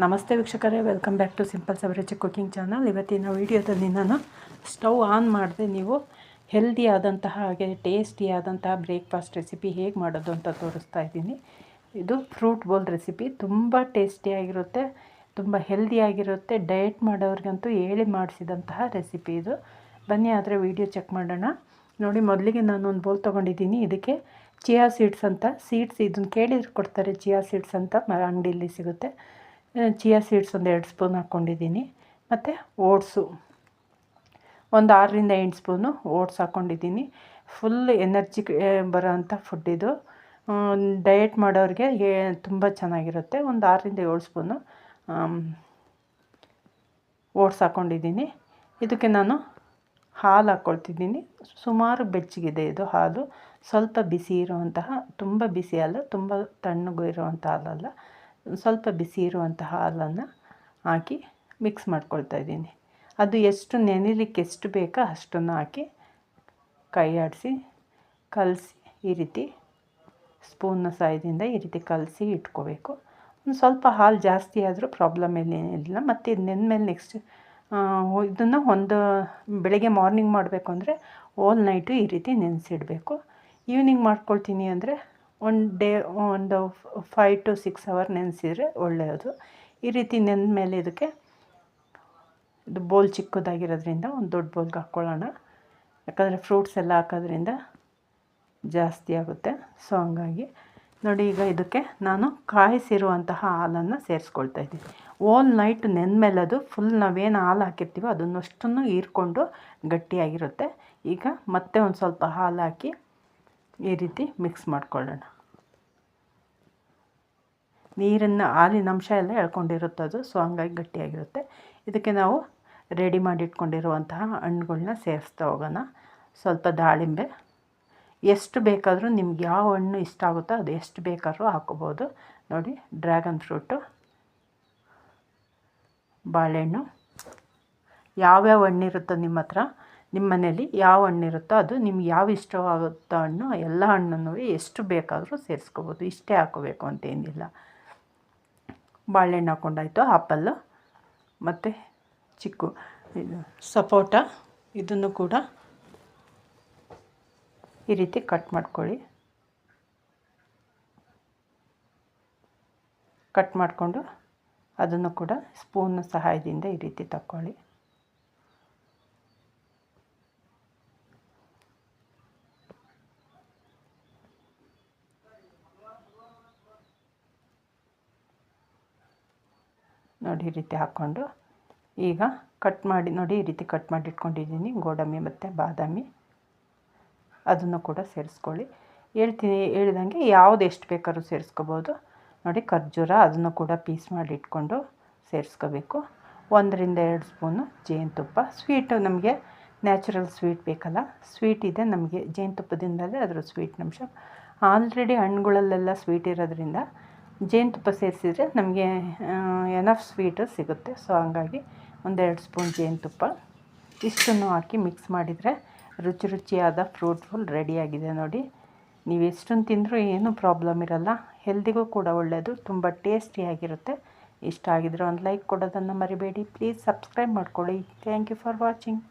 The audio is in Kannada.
ನಮಸ್ತೆ ವೀಕ್ಷಕರೇ ವೆಲ್ಕಮ್ ಬ್ಯಾಕ್ ಟು ಸಿಂಪಲ್ ಸವರೇಜ್ ಕುಕಿಂಗ್ ಚಾನಲ್ ಇವತ್ತಿನ ವೀಡಿಯೋದಲ್ಲಿ ನಾನು ಸ್ಟವ್ ಆನ್ ಮಾಡಿದೆ. ನೀವು ಹೆಲ್ದಿ ಆದಂತಹ ಹಾಗೆ ಟೇಸ್ಟಿ ಆದಂತಹ ಬ್ರೇಕ್ಫಾಸ್ಟ್ ರೆಸಿಪಿ ಹೇಗೆ ಮಾಡೋದು ಅಂತ ತೋರಿಸ್ತಾ ಇದ್ದೀನಿ. ಇದು ಫ್ರೂಟ್ ಬೋಲ್ ರೆಸಿಪಿ ತುಂಬ ಟೇಸ್ಟಿಯಾಗಿರುತ್ತೆ ತುಂಬ ಹೆಲ್ದಿಯಾಗಿರುತ್ತೆ ಡಯಟ್ ಮಾಡೋರಿಗಂತೂ ಹೇಳಿ ಮಾಡಿಸಿದಂತಹ ರೆಸಿಪಿ ಇದು. ಬನ್ನಿ, ಆದರೆ ವೀಡಿಯೋ ಚೆಕ್ ಮಾಡೋಣ. ನೋಡಿ, ಮೊದಲಿಗೆ ನಾನು ಒಂದು ಬೋಲ್ ತೊಗೊಂಡಿದ್ದೀನಿ. ಇದಕ್ಕೆ ಚಿಯಾ ಸೀಡ್ಸ್ ಅಂತ ಸೀಡ್ಸ್ ಇದನ್ನು ಕೇಳಿದ್ರು ಕೊಡ್ತಾರೆ. ಚಿಯಾ ಸೀಡ್ಸ್ ಅಂತ ಅಂಗಡಿಯಲ್ಲಿ ಸಿಗುತ್ತೆ. ಚಿಯಾ ಸೀಡ್ಸ್ ಒಂದು ಎರಡು ಸ್ಪೂನ್ ಹಾಕ್ಕೊಂಡಿದ್ದೀನಿ. ಮತ್ತು ಓಟ್ಸು. ಒಂದು ಆರರಿಂದ ಎಂಟು ಸ್ಪೂನು ಓಟ್ಸ್ ಹಾಕ್ಕೊಂಡಿದ್ದೀನಿ. ಫುಲ್ ಎನರ್ಜಿ ಬರೋಂಥ ಫುಡ್ ಇದು. ಡಯಟ್ ಮಾಡೋರಿಗೆ ತುಂಬ ಚೆನ್ನಾಗಿರುತ್ತೆ. ಒಂದು ಆರರಿಂದ ಏಳು ಸ್ಪೂನು ಓಟ್ಸ್ ಹಾಕ್ಕೊಂಡಿದ್ದೀನಿ. ಇದಕ್ಕೆ ನಾನು ಹಾಲು ಹಾಕ್ಕೊಳ್ತಿದ್ದೀನಿ. ಸುಮಾರು ಬೆಚ್ಚಗಿದೆ ಇದು ಹಾಲು. ಸ್ವಲ್ಪ ಬಿಸಿ ಇರುವಂತಹ, ತುಂಬ ಬಿಸಿ ಅಲ್ಲ ತುಂಬ ತಣ್ಣಗೂ ಇರುವಂಥ ಹಾಲಲ್ಲ. ಸ್ವಲ್ಪ ಬಿಸಿ ಇರುವಂತಹ ಹಾಲನ್ನು ಹಾಕಿ ಮಿಕ್ಸ್ ಮಾಡ್ಕೊಳ್ತಾ ಇದ್ದೀನಿ. ಅದು ಎಷ್ಟು ನೆನೆಲಿಕ್ಕೆ ಎಷ್ಟು ಬೇಕೋ ಅಷ್ಟನ್ನು ಹಾಕಿ ಕೈ ಆಡಿಸಿ ಕಲಸಿ ಈ ರೀತಿ ಸ್ಪೂನ್ನ ಸಹಾಯದಿಂದ ಈ ರೀತಿ ಕಲಸಿ ಇಟ್ಕೋಬೇಕು. ಒಂದು ಸ್ವಲ್ಪ ಹಾಲು ಜಾಸ್ತಿ ಆದರೂ ಪ್ರಾಬ್ಲಮ್ ಏನಿಲ್ಲ ಮತ್ತು ಇದು ನೆನ್ಮೇಲೆ ನೆಕ್ಸ್ಟ್ ಇದನ್ನು ಒಂದು ಬೆಳಗ್ಗೆ ಮಾರ್ನಿಂಗ್ ಮಾಡಬೇಕು ಅಂದರೆ ಓಲ್ ನೈಟು ಈ ರೀತಿ ನೆನೆಸಿಡಬೇಕು. ಈವ್ನಿಂಗ್ ಮಾಡ್ಕೊಳ್ತೀನಿ ಅಂದರೆ ಒನ್ ಡೇ, ಒಂದು ಫೈವ್ ಟು ಸಿಕ್ಸ್ ಅವರ್ ನೆನೆಸಿದ್ರೆ ಒಳ್ಳೆಯದು. ಈ ರೀತಿ ಮೇಲೆ ಇದಕ್ಕೆ ಇದು ಬೋಲ್ ಚಿಕ್ಕದಾಗಿರೋದ್ರಿಂದ ಒಂದು ದೊಡ್ಡ ಬೋಲ್ಗೆ ಹಾಕ್ಕೊಳ್ಳೋಣ ಯಾಕಂದರೆ ಫ್ರೂಟ್ಸ್ ಎಲ್ಲ ಹಾಕೋದ್ರಿಂದ ಜಾಸ್ತಿ ಆಗುತ್ತೆ. ಸೊ, ಹಂಗಾಗಿ ನೋಡಿ ಈಗ ಇದಕ್ಕೆ ನಾನು ಕಾಯಿಸಿರುವಂತಹ ಹಾಲನ್ನು ಸೇರಿಸ್ಕೊಳ್ತಾ ಇದ್ದೀನಿ. ಓಲ್ ನೈಟ್ ನೆಂದಮೇಲೆ ಅದು ಫುಲ್ ನಾವೇನು ಹಾಲು ಹಾಕಿರ್ತೀವೋ ಅದನ್ನಷ್ಟನ್ನು ಹೀರ್ಕೊಂಡು ಗಟ್ಟಿಯಾಗಿರುತ್ತೆ. ಈಗ ಮತ್ತೆ ಒಂದು ಸ್ವಲ್ಪ ಹಾಲು ಹಾಕಿ ಈ ರೀತಿ ಮಿಕ್ಸ್ ಮಾಡ್ಕೊಳ್ಳೋಣ. ನೀರನ್ನು ಹಾಲಿನ ಅಂಶ ಎಲ್ಲ ಎಳ್ಕೊಂಡಿರುತ್ತೆ ಅದು. ಸೊ ಹಂಗಾಗಿ ಗಟ್ಟಿಯಾಗಿರುತ್ತೆ. ಇದಕ್ಕೆ ನಾವು ರೆಡಿ ಮಾಡಿ ಹಣ್ಣುಗಳನ್ನ ಹಣ್ಣುಗಳ್ನ ಸೇರಿಸ್ತಾ ಹೋಗೋಣ. ಸ್ವಲ್ಪ ದಾಳಿಂಬೆ. ಎಷ್ಟು ಬೇಕಾದರೂ ನಿಮ್ಗೆ ಯಾವ ಹಣ್ಣು ಇಷ್ಟ ಆಗುತ್ತೋ ಅದು ಎಷ್ಟು ಬೇಕಾದರೂ ಹಾಕೋಬೋದು. ನೋಡಿ, ಡ್ರ್ಯಾಗನ್ ಫ್ರೂಟು, ಬಾಳೆಹಣ್ಣು. ಯಾವ್ಯಾವ ಹಣ್ಣಿರುತ್ತೋ ನಿಮ್ಮ ಹತ್ರ, ನಿಮ್ಮ ಮನೇಲಿ ಯಾವ ಹಣ್ಣಿರುತ್ತೋ ಅದು ನಿಮ್ಗೆ ಯಾವ ಇಷ್ಟವಾಗುತ್ತೋ ಹಣ್ಣು, ಎಲ್ಲ ಹಣ್ಣನ್ನು ಎಷ್ಟು ಬೇಕಾದರೂ ಸೇರಿಸ್ಕೋಬೋದು. ಇಷ್ಟೇ ಹಾಕೋಬೇಕು ಅಂತೇನಿಲ್ಲ ಬಾಳೆಹಣ್ಣು ಹಾಕ್ಕೊಂಡಾಯ್ತು ಆ್ಯಪಲ್ಲು ಮತ್ತು ಚಿಕ್ಕು. ಇದು ಸಪೋಟ, ಇದನ್ನು ಕೂಡ ಈ ರೀತಿ ಕಟ್ ಮಾಡ್ಕೊಳ್ಳಿ. ಕಟ್ ಮಾಡಿಕೊಂಡು ಅದನ್ನು ಕೂಡ ಸ್ಪೂನ್ ಸಹಾಯದಿಂದ ಈ ರೀತಿ ತಕ್ಕೊಳ್ಳಿ. ನೋಡಿ ಈ ರೀತಿ ಹಾಕ್ಕೊಂಡು ಈಗ ಕಟ್ ಮಾಡಿ, ನೋಡಿ ಈ ರೀತಿ ಕಟ್ ಮಾಡಿ ಇಟ್ಕೊಂಡಿದ್ದೀನಿ, ಗೋಡಂಬಿ ಮತ್ತು ಬಾದಾಮಿ. ಅದನ್ನು ಕೂಡ ಸೇರಿಸ್ಕೊಳ್ಳಿ. ಹೇಳ್ತೀನಿ, ಹೇಳಿದಂಗೆ ಯಾವುದು ಎಷ್ಟು ಬೇಕಾದ್ರೂ ಸೇರಿಸ್ಕೋಬೋದು. ನೋಡಿ ಖರ್ಜೂರ ಅದನ್ನು ಕೂಡ ಪೀಸ್ ಮಾಡಿ ಇಟ್ಕೊಂಡು ಸೇರಿಸ್ಕೋಬೇಕು. ಒಂದರಿಂದ ಎರಡು ಸ್ಪೂನು ಜೇನುತುಪ್ಪ. ಸ್ವೀಟು ನಮಗೆ ನ್ಯಾಚುರಲ್ ಸ್ವೀಟ್ ಬೇಕಲ್ಲ ಸ್ವೀಟ್ ಇದೆ ನಮಗೆ ಜೇನುತುಪ್ಪದಿಂದಲೇ ಅದರ ಸ್ವೀಟ್ ಅಂಶ ಆಲ್ರೆಡಿ ಹಣ್ಣುಗಳಲ್ಲೆಲ್ಲ ಸ್ವೀಟ್ ಇರೋದ್ರಿಂದ ಜೇನುತುಪ್ಪ ಸೇರಿಸಿದ್ರೆ ನಮಗೆ ಎನಫ್ ಸ್ವೀಟು ಸಿಗುತ್ತೆ. ಸೊ ಹಂಗಾಗಿ ಒಂದೆರಡು ಸ್ಪೂನ್ ಜೇನುತುಪ್ಪ ಇಷ್ಟನ್ನು ಹಾಕಿ ಮಿಕ್ಸ್ ಮಾಡಿದರೆ ರುಚಿ ರುಚಿಯಾದ ಫ್ರೂಟ್ ಫುಲ್ ರೆಡಿಯಾಗಿದೆ ನೋಡಿ. ನೀವು ಎಷ್ಟೊಂದು ತಿಂದರೂ ಏನೂ ಪ್ರಾಬ್ಲಮ್ ಇರಲ್ಲ. ಹೆಲ್ದಿಗೂ ಕೂಡ ಒಳ್ಳೆಯದು ತುಂಬ ಟೇಸ್ಟಿಯಾಗಿರುತ್ತೆ ಇಷ್ಟ ಆಗಿದ್ರೆ ಒಂದು ಲೈಕ್ ಕೊಡೋದನ್ನು ಮರಿಬೇಡಿ. ಪ್ಲೀಸ್ ಸಬ್ಸ್ಕ್ರೈಬ್ ಮಾಡ್ಕೊಳ್ಳಿ. Thank you for watching